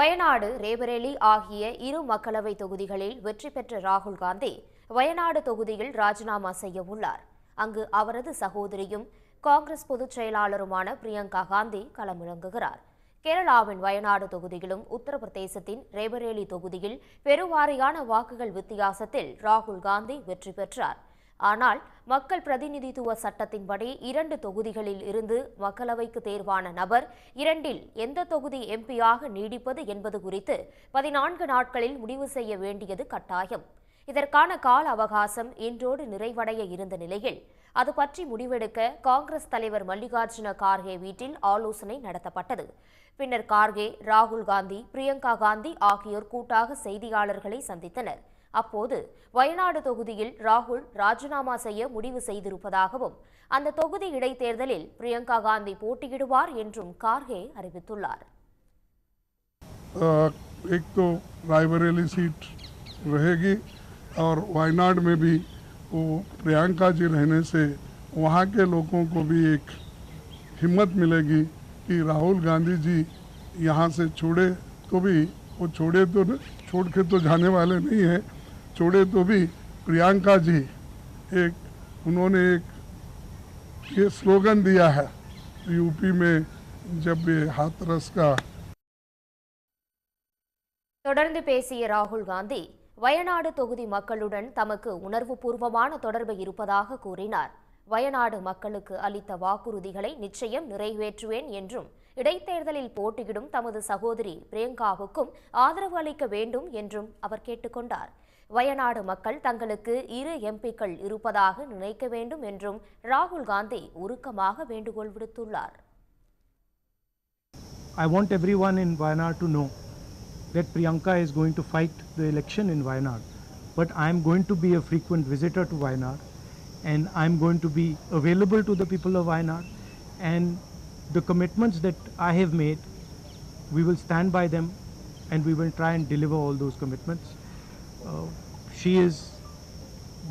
வயநாடு ரேபரேலி ஆகிய இரு மக்களவை தொகுதிகளில் வெற்றி பெற்ற ராகுல் காந்தி வயநாடு தொகுதியில் ராஜினாமா செய்ய உள்ளார். அங்கு அவரது சகோதரியும் காங்கிரஸ் பொதுச் செயலாளருமான பிரியங்கா காந்தி களமிறங்குகிறார். கேரளாவின் வயநாடு தொகுதியிலும் உத்தரப்பிரதேசத்தின் ரேபரேலி தொகுதியில் பெருவாரியான வாக்குகள் வித்தியாசத்தில் ராகுல் காந்தி வெற்றி பெற்றார். ஆனால் மக்கள் பிரதிநிதித்துவ சட்டத்தின்படி இரண்டு தொகுதிகளில் இருந்து மக்களவைக்கு தேர்வான நபர் இரண்டில் எந்த தொகுதி எம்பியாக நீடிப்பது என்பது குறித்து பதினான்கு நாட்களில் முடிவு செய்ய வேண்டியது கட்டாயம். இதற்கான கால அவகாசம் இன்றோடு நிறைவடைய இருந்த நிலையில் அது பற்றி முடிவெடுக்க காங்கிரஸ் தலைவர் மல்லிகார்ஜுன கார்கே வீட்டில் ஆலோசனை நடத்தப்பட்டது. பின்னர் கார்கே ராகுல் காந்தி பிரியங்கா காந்தி ஆகியோர் கூட்டாக செய்தியாளர்களை சந்தித்தனர். அப்போது வயநாடு தொகுதியில் ராகுல் ராஜினாமா செய்ய முடிவு செய்திருப்பதாகவும் அந்த தொகுதி இடைத்தேர்தலில் பிரியங்கா காந்தி போட்டியிடுவார் என்றும் கார்கே அறிவித்துள்ளார் अ, एक तो रायबरेली सीट रहेगी और वायनाड में भी वो प्रियंका जी रहने से वहाँ के लोगों को भी एक हिम्मत मिलेगी कि राहुल गांधी जी यहाँ से छोड़े तो भी वो छोड़े तो न- छोड़ के तो जाने वाले नहीं हैं छोड़े तो भी प्रियंका जी एक उन्होंने एक ये स्लोगन दिया है यूपी में जब ये हाथरस का தொடர்ந்து பேசிய ராகுல் காந்தி வயநாடு தொகுதி மக்களுடன் தமக்கு உணர்வுபூர்வமான தொடர்பு இருப்பதாக கூறினார் வயநாடு மக்களுக்கு அளித்த வாக்குறுதிகளை நிச்சயம் நிறைவேற்றுவேன் என்றும் இடைத்தேர்தலில் போட்டியிடும் தமது சகோதரி பிரியங்காவுக்கும் ஆதரவு அளிக்க வேண்டும் என்றும் அவர் கேட்டுக்கொண்டார் வயநாடு மக்கள் தங்களுக்கு இரு எம்பிக்கள் இருப்பதாக நினைக்க வேண்டும் என்றும் ராகுல் காந்தி உருக்கமாக வேண்டுகோள் விடுத்துள்ளார் I want everyone in Wayanad to know that Priyanka is going to fight the election in Wayanad. But I am going to be a frequent visitor to Wayanad and I am going to be available to the people of Wayanad. And the commitments that I have made, we will stand by them and we will try and deliver all those commitments. Uh, she is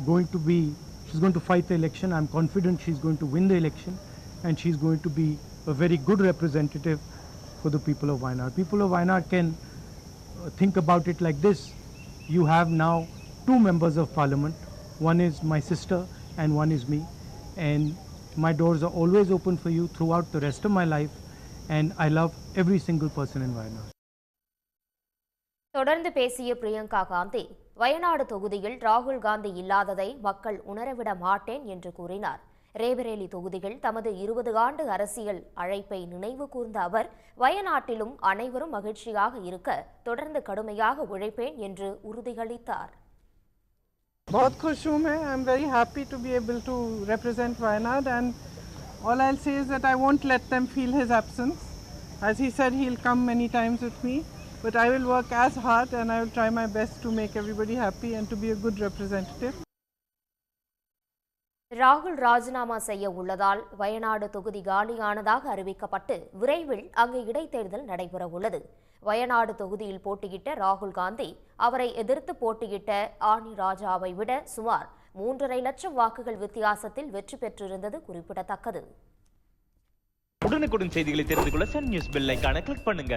going to be, she's going to fight the election. I'm confident she's going to win the election and she's going to be a very good representative for the people of Wayanad. People of Wayanad can uh, think about it like this. You have now two members of parliament. One is my sister and one is me. And my doors are always open for you throughout the rest of my life. And I love every single person in Wayanad. தொடர்ந்து பேசிய பிரியங்கா காந்தி வயநாடு தொகுதியில் ராகுல் காந்தி இல்லாததை மக்கள் உணரவிட மாட்டேன் என்று கூறினார் ரேபரேலி தொகுதியில் தமது இருபது ஆண்டு அரசியல் அழைப்பை நினைவு கூர்ந்த அவர் வயநாட்டிலும் அனைவரும் மகிழ்ச்சியாக இருக்க தொடர்ந்து கடுமையாக உழைப்பேன் என்று உறுதியளித்தார் बहुत खुश हूँ मैं I am very happy to be able to represent Wayanad and all I'll say is that I won't let them feel his absence. As he said, he'll come many times with me, but I will work as hard and I will try my best to make everybody happy and to be a good representative. ராகுல் ராஜினாமா செய்ய உள்ளதால் வயநாடு தொகுதி காலியானதாக அறிவிக்கப்பட்டு விரைவில் அங்கு இடைத்தேர்தல் நடைபெற உள்ளது. வயநாடு தொகுதியில் போட்டியிட்ட ராகுல் காந்தி அவரை எதிர்த்து போட்டியிட்ட ஆனி ராஜாவை விட சுமார் மூன்றரை லட்சம் வாக்குகள் வித்தியாசத்தில் வெற்றி பெற்றிருந்தது குறிப்பிடத்தக்கது. உடனுக்குடன் செய்திகளை தெரிந்து கொள்ள சன் நியூஸ் பெல் ஐகானை கிளிக் பண்ணுங்க.